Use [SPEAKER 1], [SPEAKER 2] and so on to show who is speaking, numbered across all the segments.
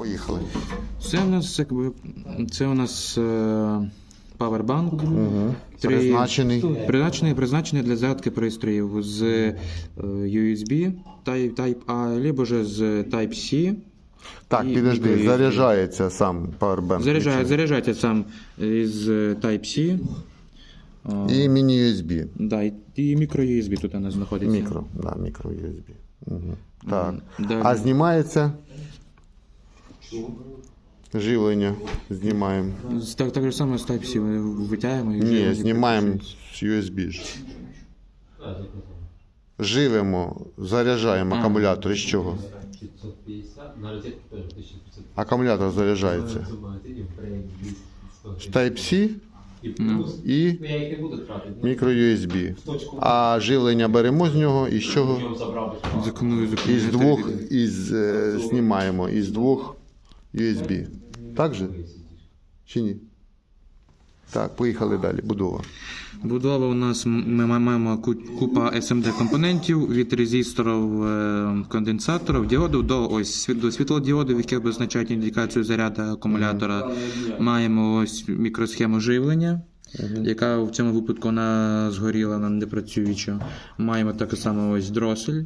[SPEAKER 1] Поїхали.
[SPEAKER 2] Це у нас якби це у нас е, павербанк.
[SPEAKER 1] Угу.
[SPEAKER 2] Три-
[SPEAKER 1] Призначений.
[SPEAKER 2] Призначений, призначений для зарядки пристроїв з е, USB Type, Type A, або ж з Type-C.
[SPEAKER 1] Так,
[SPEAKER 2] І
[SPEAKER 1] підожди,
[SPEAKER 2] мікро-USB.
[SPEAKER 1] заряджається сам Powerbank.
[SPEAKER 2] Заряджає, заряджається сам із Type-C.
[SPEAKER 1] І міні-USB.
[SPEAKER 2] да, і, і мікро-USB тут у нас знаходиться.
[SPEAKER 1] Мікро, да, мікро USB. Угу. Так.
[SPEAKER 2] Далі.
[SPEAKER 1] А знімається живлення. Знімаємо.
[SPEAKER 2] Так, так же саме з Type-C ми витягуємо. і
[SPEAKER 1] Ні, знімаємо з USB ж. Живемо, заряджаємо
[SPEAKER 2] А.
[SPEAKER 1] акумулятор. Із чого?
[SPEAKER 3] 550, на розетку теж 1500.
[SPEAKER 1] Акумулятор заряджається. З Type-C
[SPEAKER 3] І плюс,
[SPEAKER 1] і
[SPEAKER 3] ну я їх не буду тратити.
[SPEAKER 1] мікро-USB. А живлення беремо з нього і з чого?
[SPEAKER 3] Його забрав.
[SPEAKER 2] Законую, законую.
[SPEAKER 1] Із двох із, е, знімаємо із двох USB. Так же? Чи ні? Так, поїхали далі. Будова.
[SPEAKER 2] Будова у нас ми маємо купа SMD компонентів від резисторів, е, конденсаторів, діодів до ось до світлодіодів, які обозначають індикацію заряду акумулятора. Маємо ось мікросхему живлення. Яка в цьому випадку вона згоріла, вона не працююча. Маємо так само ось дросель.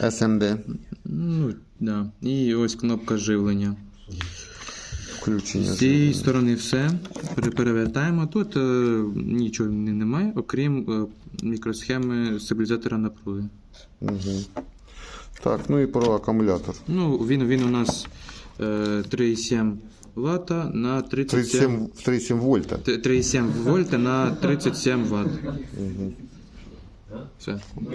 [SPEAKER 1] SMD.
[SPEAKER 2] Ну, да. І ось кнопка живлення.
[SPEAKER 1] Включення.
[SPEAKER 2] З цієї сторони все. Перевертаємо. Тут е, нічого не- немає, окрім е, мікросхеми стабілізатора напруги.
[SPEAKER 1] Угу. Так, ну і про акумулятор.
[SPEAKER 2] Ну, він, він у нас е, 3,7 Вт на 37,
[SPEAKER 1] 37, 37 вольта.
[SPEAKER 2] 3,7 вольта на 37 Вт. Все.
[SPEAKER 3] Ну,